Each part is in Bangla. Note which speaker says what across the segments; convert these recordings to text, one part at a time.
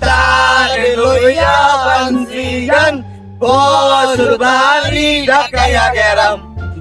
Speaker 1: তার লইয়া বানসি গান। বাড়ি ঢাকা গেরাম।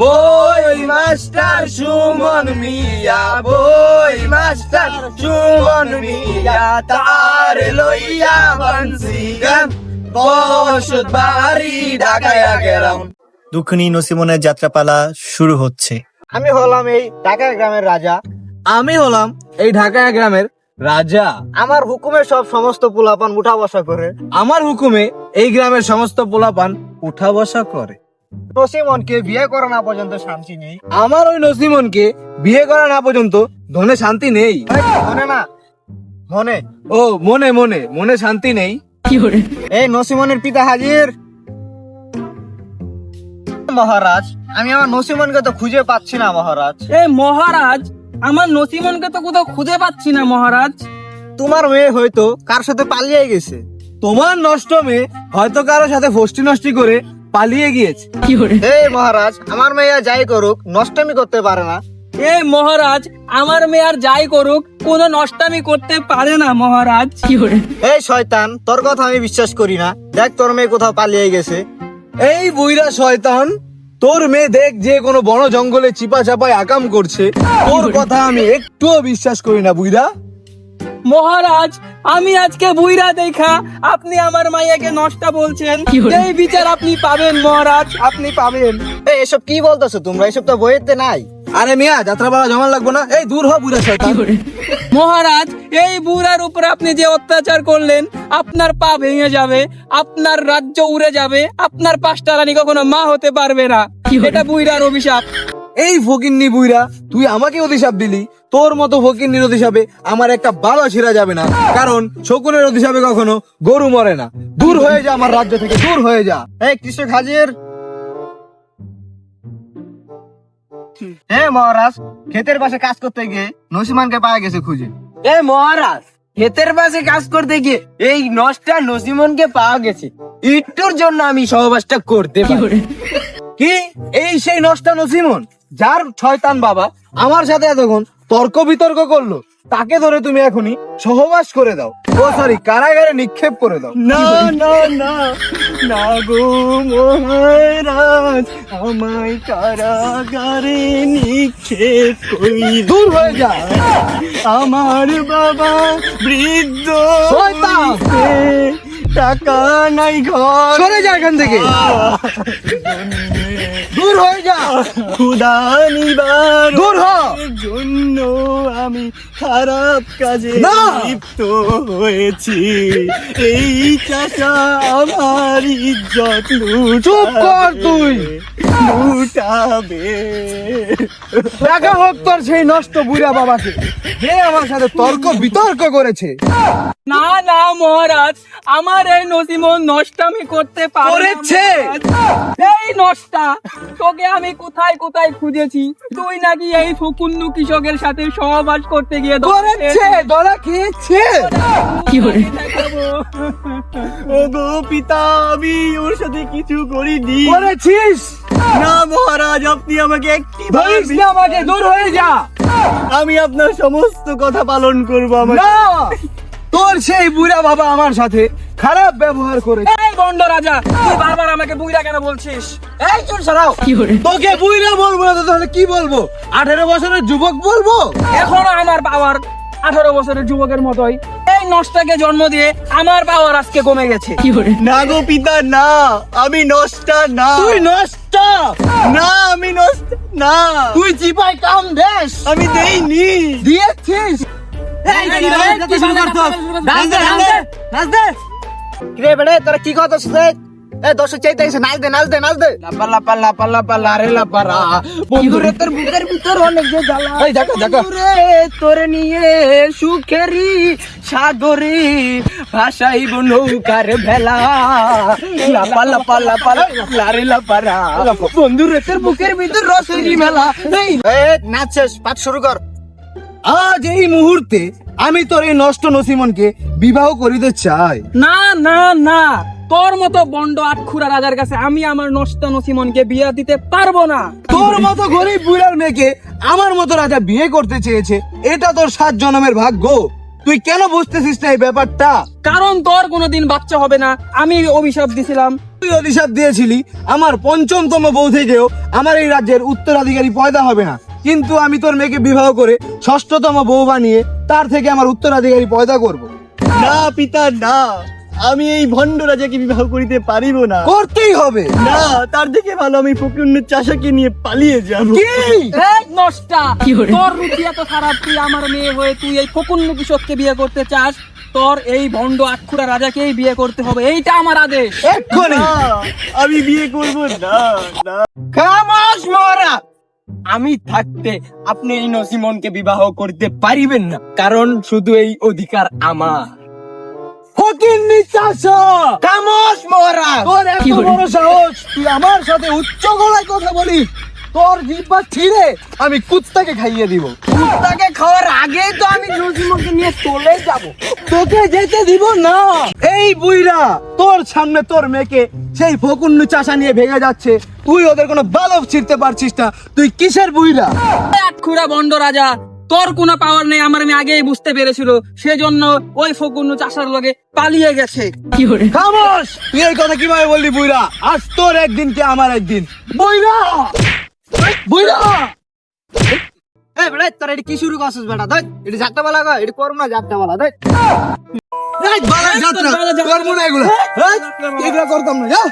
Speaker 1: বই মাস্টার সুমন মিয়া বই মাস্টার সুমন মিয়া তার লইয়া বানসি গান। বাড়ি ঢাকায়া গেলাম
Speaker 2: দুখনি নসিমনের যাত্রাপালা শুরু হচ্ছে।
Speaker 1: আমি হলাম এই ঢাকা গ্রামের রাজা। আমি হলাম এই ঢাকা গ্রামের রাজা আমার হুকুমে সব সমস্ত পোলাপান উঠা বসা করে। আমার হুকুমে এই গ্রামের সমস্ত পোলাপান উঠা বসা করে। নসিমনকে বিয়ে করা না পর্যন্ত শান্তি নেই। আমার ওই নসিমনকে বিয়ে করা না পর্যন্ত ধনে শান্তি নেই। মনে না মনে। ও মনে মনে মনে শান্তি নেই। এই নসিমনের পিতা হাজির। মহারাজ আমি আমার নসিমনকে তো খুঁজে পাচ্ছি না মহারাজ।
Speaker 3: এই মহারাজ আমার নসিমনকে তো কোথাও খুঁজে পাচ্ছি না মহারাজ।
Speaker 1: তোমার মেয়ে হয়তো কার সাথে পালিয়ে গেছে। তোমার নষ্ট মেয়ে হয়তো কারোর সাথে ফষ্টি নষ্টি করে পালিয়ে গিয়েছে। এই মহারাজ আমার মেয়ে আর যাই করুক নষ্টমি করতে পারে না।
Speaker 3: এই মহারাজ আমার মেয়ে আর যাই করুক কোনো নষ্টামি করতে পারে না মহারাজ।
Speaker 1: এই শয়তান তোর কথা আমি বিশ্বাস করি না। দেখ তোর মেয়ে কোথাও পালিয়ে গেছে। এই বুইরা শয়তান তোর মেয়ে দেখ যে কোনো বন জঙ্গলে চিপা চাপায় আকাম করছে। তোর কথা আমি একটুও বিশ্বাস করি না বুইরা
Speaker 3: মহারাজ আমি আজকে বুইরা দেখা। আপনি আমার মাইয়াকে নষ্টা বলছেন। এই বিচার আপনি পাবেন মহারাজ আপনি পাবেন।
Speaker 1: এসব কি বলতেছো তোমরা? এসব তো বইয়েতে নাই। আরে মিয়া যাত্রাপালা জমা লাগবো না। এই দূর হ বুড়া শয়তান।
Speaker 3: মহারাজ এই বুড়ার উপরে আপনি যে অত্যাচার করলেন আপনার পা ভেঙে যাবে আপনার রাজ্য উড়ে যাবে আপনার পাঁচটা রানী কখনো মা হতে পারবে না। এটা বুইরার অভিশাপ।
Speaker 1: এই ফকিন্নি বুইরা তুই আমাকে অভিশাপ দিলি। তোর মতো ফকিন্নির অভিশাপে আমার একটা ভালো ছিঁড়া যাবে না। কারণ শকুনের অভিশাপে কখনো গরু মরে না। দূর হয়ে যা আমার রাজ্য থেকে দূর হয়ে যা। এই কৃষক হাজির। মহারাজ ক্ষেতের পাশে কাজ করতে গিয়ে নসিমানকে পাওয়া গেছে খুঁজে।
Speaker 4: এ মহারাজ ক্ষেতের পাশে কাজ করতে গিয়ে এই নষ্টা নসিমনকে পাওয়া গেছে। একটুর জন্য আমি সহবাসটা করতে পারি।
Speaker 1: কি? এই সেই নষ্টা নসিমন যার ছয়তান বাবা আমার সাথে এতক্ষণ তর্ক বিতর্ক করল তাকে ধরে তুমি এখনই সহবাস করে দাও। ও সরি কারাগারে নিক্ষেপ করে দাও।
Speaker 4: না না না। না গো মহারাজ আমায় কারাগারে নিক্ষেপ করি
Speaker 1: দূর হয়ে যা।
Speaker 4: আমার বাবা বৃদ্ধ! টাকা নাই ঘর।
Speaker 1: সরে যা এখান থেকে। দূর হয়ে যা। হ
Speaker 4: জন্য আমি খারাপ কাজে! লিপ্ত হয়েছি এই চাষা আমার ইজ্জত
Speaker 1: চুপ কর তুই।
Speaker 4: লুটাবে
Speaker 1: দেখা হোক তোর সেই নষ্ট বুড়া বাবাকে যে আমার সাথে তর্ক বিতর্ক করেছে
Speaker 3: না না মহারাজ আমার এই নসিমন নষ্টামি করতে পারে না,
Speaker 1: করেছে?
Speaker 3: মহারাজ। এই নষ্টা তোকে আমি কোথায় কোথায় খুঁজেছি তুই নাকি এই ফকুন্নু কৃষকের সাথে করতে গিয়ে
Speaker 1: ধরেছে ধরা খেয়েছে।
Speaker 4: ও গো পিতা আমি ওর সাথে কিছু করিনি।
Speaker 1: করেছিস?
Speaker 4: না মহারাজ আপনি আমাকে একটি
Speaker 1: আমাকে দূর হয়ে যা।
Speaker 4: আমি আপনার সমস্ত কথা পালন করব আমার
Speaker 1: তোর সেই বুড়া বাবা আমার সাথে খারাপ ব্যবহার করে
Speaker 3: এই গন্ড রাজা তুই বারবার আমাকে বুইরা কেন বলছিস?
Speaker 1: এই চুল সরাও। তোকে বুড়া বলব না তো তাহলে কি বলব? আঠেরো বছরের যুবক বলব?
Speaker 3: এখনও আমার বাবার আঠারো বছরের যুবকের মতোই। এই নষ্টাকে জন্ম দিয়ে আমার পাওয়ার আজকে কমে গেছে।
Speaker 4: না গো পিতা না। আমি নষ্টা না।
Speaker 1: তুই নষ্ট?
Speaker 4: না আমি নষ্ট না।
Speaker 1: তুই কাম দেশ
Speaker 4: আমি দেইনি।
Speaker 1: দিয়েছিস? রে, তোরা কি কথা
Speaker 5: এ দর্শক চাইতে এসে নাচ দে নাচ দে নাচ দে।
Speaker 6: লাপা লাপা লাপা লাপা লারে লাপারা বন্ধুরে তোর বুকের ভিতর অনেক যে জ্বালা।
Speaker 5: এই দেখো, দেখো।
Speaker 6: বন্ধুরে তোরে নিয়ে সুখেরি সাগরে ভাসাইব নৌকার ভেলা। লাপা লাপা লাপা লারে লাপারা বন্ধুরে তোর বুকের ভিতর রসেরি মেলা। এই
Speaker 5: নাচ শেষ পাঠ শুরু কর।
Speaker 1: আজ এই মুহূর্তে আমি তোর এই নষ্ট নসিমনকে বিবাহ করিতে চাই।
Speaker 3: না না না। তোর মতো বন্ড আটখুরা রাজার কাছে আমি আমার নষ্ট নসিমনকে বিয়ে দিতে পারব না।
Speaker 1: তোর মতো গরিব বুড়ার মেয়েকে আমার মতো রাজা বিয়ে করতে চেয়েছে এটা তোর সাত জনমের ভাগ্য। তুই কেন বুঝতেছিস না এই ব্যাপারটা?
Speaker 3: কারণ তোর কোনোদিন বাচ্চা হবে না। আমি অভিশাপ দিছিলাম।
Speaker 1: তুই অভিশাপ দিয়েছিলি আমার পঞ্চমতম বউ থেকেও আমার এই রাজ্যের উত্তরাধিকারী পয়দা হবে না। কিন্তু আমি তোর মেয়েকে বিবাহ করে ষষ্ঠতম বউ বানিয়ে তার থেকে আমার উত্তরাধিকারী পয়দা করব।
Speaker 4: না পিতা না। আমি এই ভণ্ড রাজাকে বিবাহ করিতে পারিব না।
Speaker 1: করতেই হবে।
Speaker 4: না তার থেকে ভালো আমি ফকির চাষাকে নিয়ে পালিয়ে যাব।
Speaker 1: কি?
Speaker 3: এই নষ্টা তোর রুচি এত খারাপ তুই আমার মেয়ে হয়ে তুই এই ফকুন্ন কিশোরকে বিয়ে করতে চাস তোর এই ভন্ড আটখুরা রাজাকেই বিয়ে করতে হবে এইটা আমার আদেশ।
Speaker 1: এক্ষুনি।
Speaker 4: আমি বিয়ে করব না না।
Speaker 6: খামাস মহারাজ! আমি থাকতে আপনি এই নসিমনকে বিবাহ করতে পারিবেন না। কারণ শুধু এই অধিকার আমার।
Speaker 1: আমার সাথে উচ্চ গলায় কথা বলিস! তোর জিব্বা ছিঁড়ে আমি কুত্তাকে খাইয়ে দিব।
Speaker 6: কুত্তাকে খাওয়ার আগেই তো আমি নসিমনকে নিয়ে চলে যাব।
Speaker 1: তোকে যেতে দিব না। এই বুইরা তোর সামনে তোর মেয়েকে সেই ফকুন্নু চাষা নিয়ে ভেঙে যাচ্ছে। তুই ওদের কোনো বালব ছিঁড়তে পারছিস না। তুই কিসের বুইরা
Speaker 3: আটখুরা বন্ড রাজা তোর কোনো পাওয়ার নেই আমার আমি আগেই বুঝতে পেরেছিল। সেজন্য ওই ফকুন্ন চাষার লগে পালিয়ে গেছে। কি করে?
Speaker 1: খামোশ! তুই এই কথা কীভাবে বললি বুইরা আজ তোর একদিন কে আমার একদিন। বুইরা বুইরা
Speaker 5: এ বেটা তোর এটি কি শুরু করছিস বেটা? দেখ এটি যাত্রা বলা গো এটি করুন না যাত্রা বলা দেখ
Speaker 1: যাত্রা করব না এগুলো? এগুলো করতাম না যা।